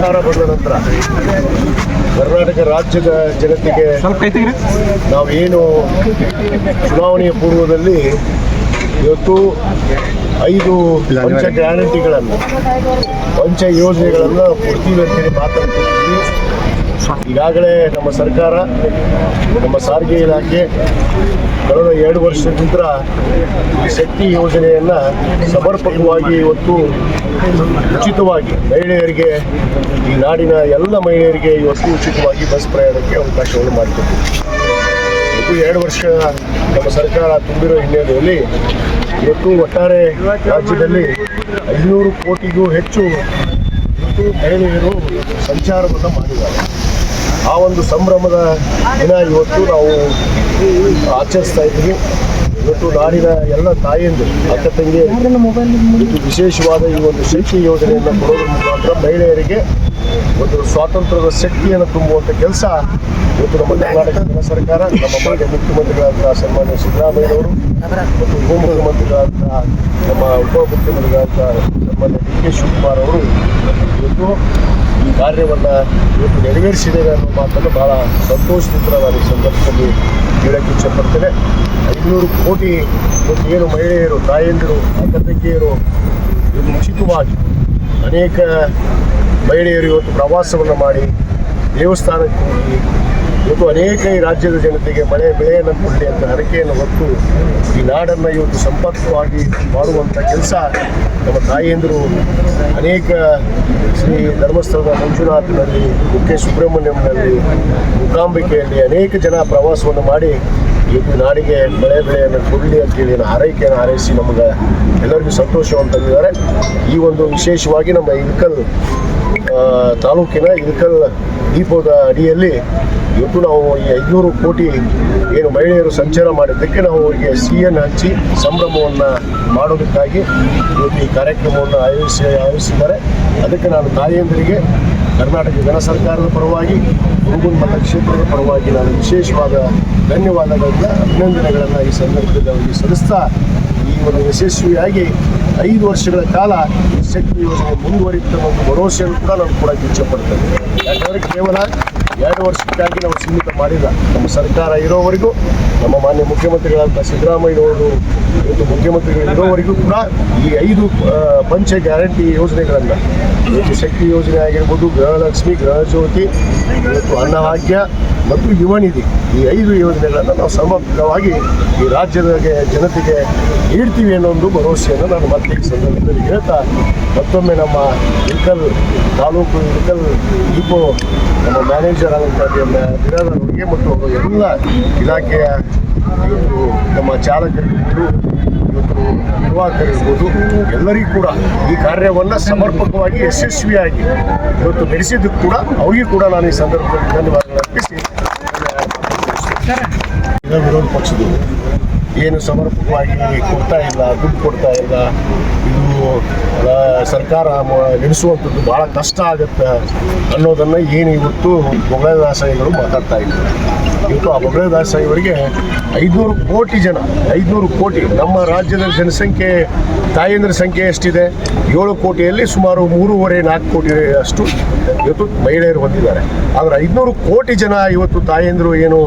ಸರ್ಕಾರ ಬಂದ ನಂತರ ಕರ್ನಾಟಕ ರಾಜ್ಯದ ಜನತೆಗೆ ನಾವು ಏನು ನಾವೇನು ಚುನಾವಣೆಯ ಪೂರ್ವದಲ್ಲಿ ಇವತ್ತು ಐದು ಪಂಚ ಗ್ಯಾರಂಟಿಗಳನ್ನು ಪಂಚ ಯೋಜನೆಗಳನ್ನು ಕೊಡ್ತೀವಿ ಅಂತೇಳಿ ಮಾತಾಡ್ತಿದ್ವಿ ಈಗಾಗಲೇ ನಮ್ಮ ಸರ್ಕಾರ, ನಮ್ಮ ಸಾರಿಗೆ ಇಲಾಖೆ ಕಳೆದ ಎರಡು ವರ್ಷದ ನಂತರ ಶಕ್ತಿ ಯೋಜನೆಯನ್ನು ಸಮರ್ಪಕವಾಗಿ ಇವತ್ತು ಉಚಿತವಾಗಿ ಮಹಿಳೆಯರಿಗೆ, ಈ ನಾಡಿನ ಎಲ್ಲ ಮಹಿಳೆಯರಿಗೆ ಇವತ್ತು ಉಚಿತವಾಗಿ ಬಸ್ ಪ್ರಯಾಣಕ್ಕೆ ಅವಕಾಶವನ್ನು ಮಾಡಿಕೊಟ್ಟಿದೆ. ಇದು ಎರಡು ವರ್ಷ ನಮ್ಮ ಸರ್ಕಾರ ತುಂಬಿರೋ ಹಿನ್ನೆಲೆಯಲ್ಲಿ ಇವತ್ತು ಒಟ್ಟಾರೆ ರಾಜ್ಯದಲ್ಲಿ ಐನೂರು ಕೋಟಿಗೂ ಹೆಚ್ಚು ಮಹಿಳೆಯರು ಸಂಚಾರವನ್ನು ಮಾಡಿದ್ದಾರೆ. ಆ ಒಂದು ಸಂಭ್ರಮದ ದಿನ ಇವತ್ತು ನಾವು ಆಚರಿಸ್ತಾ ಇದ್ದೀವಿ. ಇವತ್ತು ನಾಡಿನ ಎಲ್ಲ ತಾಯಂದಿರು, ಅಕ್ಕ ತಂಗಿ ವಿಶೇಷವಾದ ಈ ಒಂದು ಶಕ್ತಿ ಯೋಜನೆಯನ್ನು ಕೊಡೋದ್ರ ಮುಖಾಂತರ ಮಹಿಳೆಯರಿಗೆ ಒಂದು ಸ್ವಾತಂತ್ರ್ಯದ ಶಕ್ತಿಯನ್ನು ತುಂಬುವಂಥ ಕೆಲಸ ಇವತ್ತು ನಮ್ಮ ಕರ್ನಾಟಕ ಸರ್ಕಾರ, ನಮ್ಮ ಮಾನ್ಯ ಮುಖ್ಯಮಂತ್ರಿಗಳಾದ ಸನ್ಮಾನ್ಯ ಸಿದ್ದರಾಮಯ್ಯನವರು ಮತ್ತು ಉಪಮುಖ್ಯಮಂತ್ರಿಗಳಾದ ನಮ್ಮ ಉಪಮುಖ್ಯಮಂತ್ರಿಗಳಾದ ಸನ್ಮಾನ್ಯ ಡಿ ಕೆ ಶಿವಕುಮಾರ್ ಅವರು ಕಾರ್ಯವನ್ನು ಇವತ್ತು ನೆರವೇರಿಸಿದೆ ಅನ್ನೋ ಮಾತನ್ನು ಬಹಳ ಸಂತೋಷದಿಂದ ನಾನು ಈ ಸಂದರ್ಭದಲ್ಲಿ ಹೇಳಕ್ಕೆ ಇಚ್ಛಪಡ್ತೇನೆ ಐದುನೂರು ಕೋಟಿ ಇವತ್ತು ಏನು ಮಹಿಳೆಯರು, ತಾಯಂದಿರು ಅಕ್ಕತಂಗಿಯರು ಇವತ್ತು ಉಚಿತವಾಗಿ ಅನೇಕ ಮಹಿಳೆಯರು ಇವತ್ತು ಪ್ರವಾಸವನ್ನು ಮಾಡಿ ದೇವಸ್ಥಾನಕ್ಕೆ ಹೋಗಿ ಇವತ್ತು ಅನೇಕ ಈ ರಾಜ್ಯದ ಜನತೆಗೆ ಮಳೆ ಬೆಳೆಯನ್ನು ಕೊಡಲಿ ಅಂತ ಹರಕೆಯನ್ನು ಹೊತ್ತು ಈ ನಾಡನ್ನು ಇವತ್ತು ಸಂಪರ್ಕವಾಗಿ ಮಾಡುವಂಥ ಕೆಲಸ ನಮ್ಮ ತಾಯಿಯಂದರು ಅನೇಕ ಶ್ರೀ ಧರ್ಮಸ್ಥಳದ ಮಂಜುನಾಥನಲ್ಲಿ ಕುಕ್ಕೆ ಸುಬ್ರಹ್ಮಣ್ಯಂನಲ್ಲಿ, ಮೂಕಾಂಬಿಕೆಯಲ್ಲಿ ಅನೇಕ ಜನ ಪ್ರವಾಸವನ್ನು ಮಾಡಿ ಇವತ್ತು ನಾಡಿಗೆ ಮಳೆ ಬೆಳೆಯನ್ನು ಕೊಡಲಿ ಅಂತೇಳಿ ನಾನು ಹಾರೈಕೆಯನ್ನು ಹಾರೈಸಿ ನಮಗೆ ಎಲ್ಲರಿಗೂ ಸಂತೋಷವನ್ನು ತಂದಿದ್ದಾರೆ ಈ ಒಂದು ವಿಶೇಷವಾಗಿ ನಮ್ಮ ಇಳಕಲ್ ತಾಲೂಕಿನ ಇಳಕಲ್ ದೀಪದ ಅಡಿಯಲ್ಲಿ ಇವತ್ತು ನಾವು ಈ ಐನೂರು ಕೋಟಿ ಏನು ಮಹಿಳೆಯರು ಸಂಚಾರ ಮಾಡಿದ್ದಕ್ಕೆ ನಾವು ಅವರಿಗೆ ಸಿಹಿಯನ್ನು ಹಂಚಿ ಸಂಭ್ರಮವನ್ನು ಮಾಡೋದಕ್ಕಾಗಿ ಇವತ್ತು ಈ ಕಾರ್ಯಕ್ರಮವನ್ನು ಆಯೋಜಿಸಿ, ಆಯೋಜಿಸಿದ್ದಾರೆ. ಅದಕ್ಕೆ ನಾನು ತಾಯಿಯಂದರಿಗೆ ಕರ್ನಾಟಕ ಜನ ಸರ್ಕಾರದ ಪರವಾಗಿ ಹುಡುಗನ ಮತಕ್ಷೇತ್ರದ ಪರವಾಗಿ ನಾನು ವಿಶೇಷವಾದ ಧನ್ಯವಾದಗಳನ್ನ, ಅಭಿನಂದನೆಗಳನ್ನು ಈ ಸಂದರ್ಭದಲ್ಲಿ ಅವರಿಗೆ ಸಲ್ಲಿಸ್ತಾ ಈ ಒಂದು ಯಶಸ್ವಿಯಾಗಿ ಐದು ವರ್ಷಗಳ ಕಾಲ ಈ ಶಕ್ತಿ ಯೋಜನೆ ಮುಂದುವರಿಯುತ್ತೆ ಅನ್ನೋ ಒಂದು ಭರವಸೆಯನ್ನು ಕೂಡ ನಾನು ಕೊಡಕ್ಕೆ ಇಚ್ಛೆಪಡ್ತೇನೆ ಯಾಕಂದರೆ ಕೇವಲ ಎರಡು ವರ್ಷಕ್ಕಾಗಿ ನಾವು ಸೀಮಿತ ಮಾಡಿಲ್ಲ. ನಮ್ಮ ಸರ್ಕಾರ ಇರೋವರೆಗೂ, ನಮ್ಮ ಮಾನ್ಯ ಮುಖ್ಯಮಂತ್ರಿಗಳಾದ ಸಿದ್ದರಾಮಯ್ಯನವರು ಇವತ್ತು ಮುಖ್ಯಮಂತ್ರಿಗಳು ಇರೋವರೆಗೂ ಕೂಡ ಈ ಐದು ಪಂಚ ಗ್ಯಾರಂಟಿ ಯೋಜನೆಗಳನ್ನು ಇವತ್ತು ಶಕ್ತಿ ಯೋಜನೆ ಆಗಿರ್ಬೋದು, ಗೃಹಲಕ್ಷ್ಮಿ, ಗೃಹಜ್ಯೋತಿ ಇವತ್ತು ಅನ್ನಭಾಗ್ಯ ಮತ್ತು ಯುವ ನಿಧಿ ಈ ಐದು ಯೋಜನೆಗಳನ್ನು ನಾವು ಸಮರ್ಪಕವಾಗಿ ಈ ರಾಜ್ಯದ ಜನತೆಗೆ ನೀಡ್ತೀವಿ ಅನ್ನೋ ಒಂದು ಭರವಸೆಯನ್ನು ನಾನು ಮತ್ತೆ ಈ ಸಂದರ್ಭದಲ್ಲಿ ಹೇಳ್ತಾ ಮತ್ತೊಮ್ಮೆ ನಮ್ಮ ಇಕಲ್ ತಾಲೂಕು ಇಕಲ್ ಇಪೋ ನಮ್ಮ ಮ್ಯಾನೇಜರ್ ಆದಂಥ ಬಿರಾದವರಿಗೆ ಮತ್ತು ಎಲ್ಲ ಇಲಾಖೆಯ ಇವತ್ತು ನಮ್ಮ ಚಾಲಕರಿರ್ಬೋದು ಇವತ್ತು ನಿರ್ವಾಹಕರಿರ್ಬೋದು ಎಲ್ಲರಿಗೂ ಕೂಡ ಈ ಕಾರ್ಯವನ್ನು ಸಮರ್ಪಕವಾಗಿ ಯಶಸ್ವಿಯಾಗಿ ಇವತ್ತು ನಡೆಸಿದ್ದಕ್ಕೆ ಕೂಡ ಅವರಿಗೂ ಕೂಡ ನಾನು ಈ ಸಂದರ್ಭದಲ್ಲಿ ಧನ್ಯವಾದಗಳು ಅರ್ಪಿಸಿ. ವಿರೋಧ ಪಕ್ಷದವರು. ಏನು ಸಮರ್ಪಕವಾಗಿ ಕೊಡ್ತಾ ಇಲ್ಲ, ದುಡ್ಡು ಕೊಡ್ತಾ ಇಲ್ಲ, ಇದು ಸರ್ಕಾರ ನಡೆಸುವಂಥದ್ದು ಭಾಳ ಕಷ್ಟ ಆಗುತ್ತೆ ಅನ್ನೋದನ್ನು ಏನು ಇವತ್ತು ಬೊಗಳದಾಸಾಯಿಗಳು ಮಾತಾಡ್ತಾ ಇದ್ದಾರೆ. ಇವತ್ತು ಆ ಬೊಗಳದಾಸಾಯಿಯವರಿಗೆ ಐದುನೂರು ಕೋಟಿ ಜನ, ಐದುನೂರು ಕೋಟಿ, ನಮ್ಮ ರಾಜ್ಯದ ಜನಸಂಖ್ಯೆ, ತಾಯಂದ್ರ ಸಂಖ್ಯೆ ಎಷ್ಟಿದೆ? ಏಳು ಕೋಟಿಯಲ್ಲಿ ಸುಮಾರು ಮೂರುವರೆ ನಾಲ್ಕು ಕೋಟಿ ಅಷ್ಟು ಇವತ್ತು ಮಹಿಳೆಯರು ಹೊಂದಿದ್ದಾರೆ ಆದರೆ ಐದುನೂರು ಕೋಟಿ ಜನ ಇವತ್ತು ತಾಯಂದಿರು ಏನು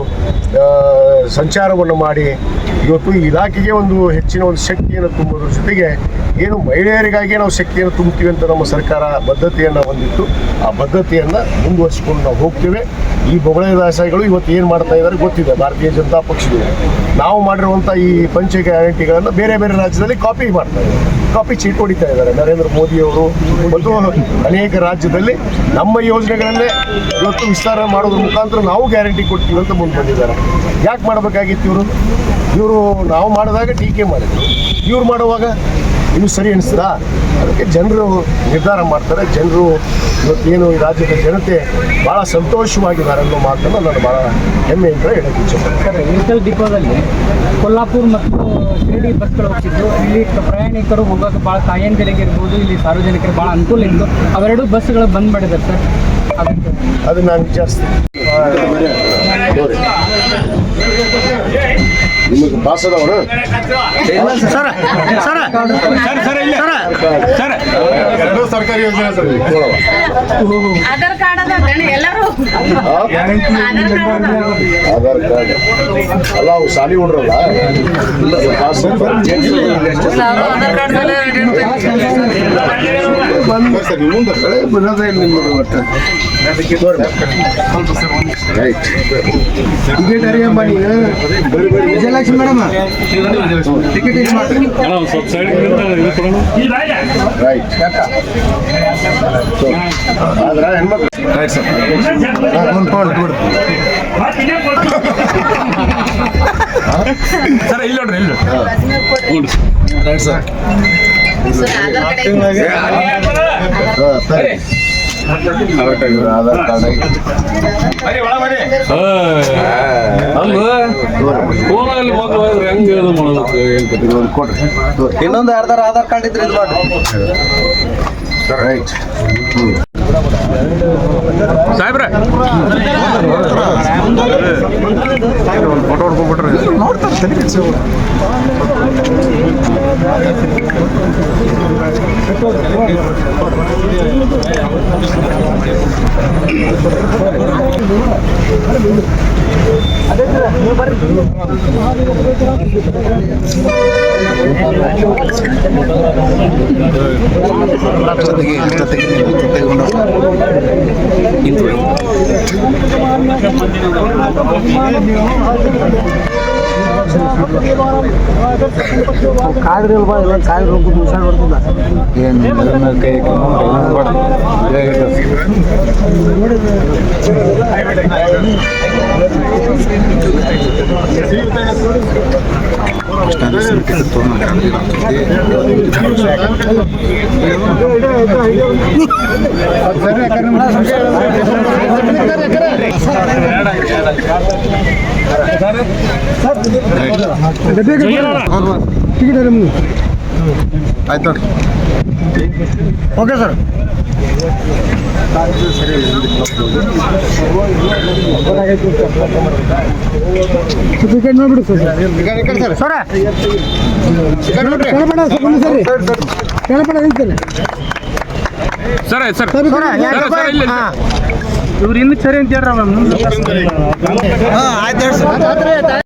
ಸಂಚಾರವನ್ನು ಮಾಡಿ ಇವತ್ತು ಈ ಇಲಾಖೆಗೆ ಒಂದು ಹೆಚ್ಚಿನ ಒಂದು ಶಕ್ತಿಯನ್ನು ತುಂಬೋದ್ರ ಜೊತೆಗೆ ಏನು ಮಹಿಳೆಯರಿಗಾಗಿ ನಾವು ಶಕ್ತಿಯನ್ನು ತುಂಬುತ್ತೀವಿ ಅಂತ ನಮ್ಮ ಸರ್ಕಾರ ಬದ್ಧತೆಯನ್ನು ಹೊಂದಿತ್ತು. ಆ ಬದ್ಧತೆಯನ್ನು ಮುಂದುವರಿಸಿಕೊಂಡು ನಾವು ಹೋಗ್ತೇವೆ. ಈ ಬೊಗಳೆ ದಾಸಾಯಿಗಳು ಇವತ್ತು ಏನು ಮಾಡ್ತಾ ಇದ್ದಾರೆ ಗೊತ್ತಿದೆ, ಭಾರತೀಯ ಜನತಾ ಪಕ್ಷದ. ನಾವು ಮಾಡಿರುವಂಥ ಈ ಪಂಚ ಗ್ಯಾರಂಟಿಗಳನ್ನು ಬೇರೆ ಬೇರೆ ರಾಜ್ಯದಲ್ಲಿ ಕಾಪಿ ಮಾಡ್ತಾ ಇದ್ದಾರೆ. ಕಾಪಿ ಚೀಟ್ ಹೊಡಿತಾ ಇದ್ದಾರೆ. ನರೇಂದ್ರ ಮೋದಿಯವರು ಮತ್ತು ಅನೇಕ ರಾಜ್ಯದಲ್ಲಿ ನಮ್ಮ ಯೋಜನೆಗಳನ್ನೇ ಇವತ್ತು ವಿಸ್ತಾರ ಮಾಡೋದ್ರ ಮುಖಾಂತರ ನಾವು ಗ್ಯಾರಂಟಿ ಕೊಡ್ತೀವಿ ಅಂತ ಮುಂದೆ ಬಂದಿದ್ದಾರೆ. ಯಾಕೆ ಮಾಡಬೇಕಾಗಿತ್ತು ಇವರು? ಇವರು ನಾವು ಮಾಡಿದಾಗ ಟೀಕೆ ಮಾಡಿದ್ರು. ಇವ್ರು ಮಾಡುವಾಗ ಇನ್ನು ಸರಿ ಅನಿಸ್ತದಾ? ಅದಕ್ಕೆ ಜನರು ನಿರ್ಧಾರ ಮಾಡ್ತಾರೆ. ಜನರು ಇವತ್ತೇನು ಈ ರಾಜ್ಯದ ಜನತೆ ಭಾಳ ಸಂತೋಷವಾಗಿದ್ದಾರೆ ಅನ್ನೋ ಮಾತನ್ನು ನಾನು ಭಾಳ ಹೆಮ್ಮೆಯಿಂದ ಹೇಳಕ್ಕೆ ಇಚ್ಛೆ ಸರ್ ಇಳಕಲ್ ಡಿಪೋದಲ್ಲಿ ಕೊಲ್ಲಾಪುರ್ ಮತ್ತು ಶಿರಡಿ ಬಸ್ಗಳು ಹೋಗ್ತಿದ್ದು ಇಲ್ಲಿ ಪ್ರಯಾಣಿಕರು ಹೋಗೋಕೆ ಭಾಳ ತಾಯಂದಿರಿಗಿರ್ಬೋದು ಇಲ್ಲಿ ಸಾರ್ವಜನಿಕರಿಗೆ ಭಾಳ ಅನುಕೂಲ ಇತ್ತು. ಅವೆರಡೂ ಬಸ್ಗಳು ಬಂದ್ ಮಾಡಿದ್ದಾರೆ ಸರ್. ಅದಕ್ಕೆ ಅದನ್ನ ನಾನು ವಿಚಾರಿಸ್ತೀನಿ. Pass sir sir sir sir ಎಲ್ಲರೂ ಸರ್ಕಾರಿ ಯೋಜನೆ ಸರ್. ಆಧಾರ್ ಕಾರ್ಡ್ ಎಲ್ಲರೂ. Aadhaar card Aadhaar card. ಅಲ್ಲ ಅವು ಸಾಲಿ ಹುಡ್ರಲ್ಲ? ಇಲ್ಲ ಸರ್ ಪಾಸ್ ಸರ್ ಮುಂದೆ ಬರೋದೇ ಇಲ್ಲ ನಿಮ್ಮದು ಒಟ್ಟು. ರೈಟ್ ಟಿಕೆಟ್ ಅರಿಯಮ್ಮ ಬರಿ ವಿಜಯಲಕ್ಷ್ಮಿ ಮೇಡಮ್. ಟಿಕೆಟ್ ಇದು ಮಾಡ್ರಿ. ರೈಟ್ ಆದ್ರ ಹೆಣ್ಮಕ್ಳು ರೈಟ್ ಸರ್ ಒಂದು ಪಾಯಿಂಟ್ ಕೊಡು ಸರ್ ಇಲ್ಲಿ ನೋಡ್ರಿ. ಇಲ್ಲಿ right sir sir, Aadhaar card ಇದ್ರೆ ಸರಿ. ಆಧಾರ್ ಕಾರ್ಡ್ ಇವ್ರ ಆಧಾರ್ ಕಾರ್ಡ್ ಐತಿ. ಫೋನಲ್ಲಿ ಮಗು ಹೋದ್ರೆ ಹೆಂಗ್ ಇದು ಮಾಡೋದಕ್ಕೆ ಏನ್ ಕತೆ? ಇದೊಂದು ಕೊಡ್ರಿ ತೋರಿ. ಇನ್ನೊಂದು ಯಾರ್ದಾರ ಆಧಾರ್ ಕಾರ್ಡ್ ಇದ್ರೆ ಇದು ಮಾಡ್ರಿ ರೈಟ್ ಹ್ಞೂ ಸಾಹೇಬ್ರೆ ಕಾದ್ರಿ ಅಲ್ವಾ ಇಲ್ಲ ಕಾದ್ರಿ ಹೋಗ್ಬಿಟ್ಟು ಹುಷಾರ್ ಬರ್ತಿಲ್ಲ ಆಯ್ತು ಓಕೆ ಸರ್. ಟಿಕೆಟ್ ನೋಡ್ಬಿಡಿ ಸರ್. ಸರ. ಕೆಳಪಡ ಸರಿ ಕೆಳಪಡ ನಿಂತೇನೆ sir sir. Sir sir. Sir. ಇಲ್ಲಿ ಇವ್ರು ಹಿಂದಕ್ಕೆ ಸರಿ ಅಂತ ಹೇಳ್ರ ಆಯ್ತು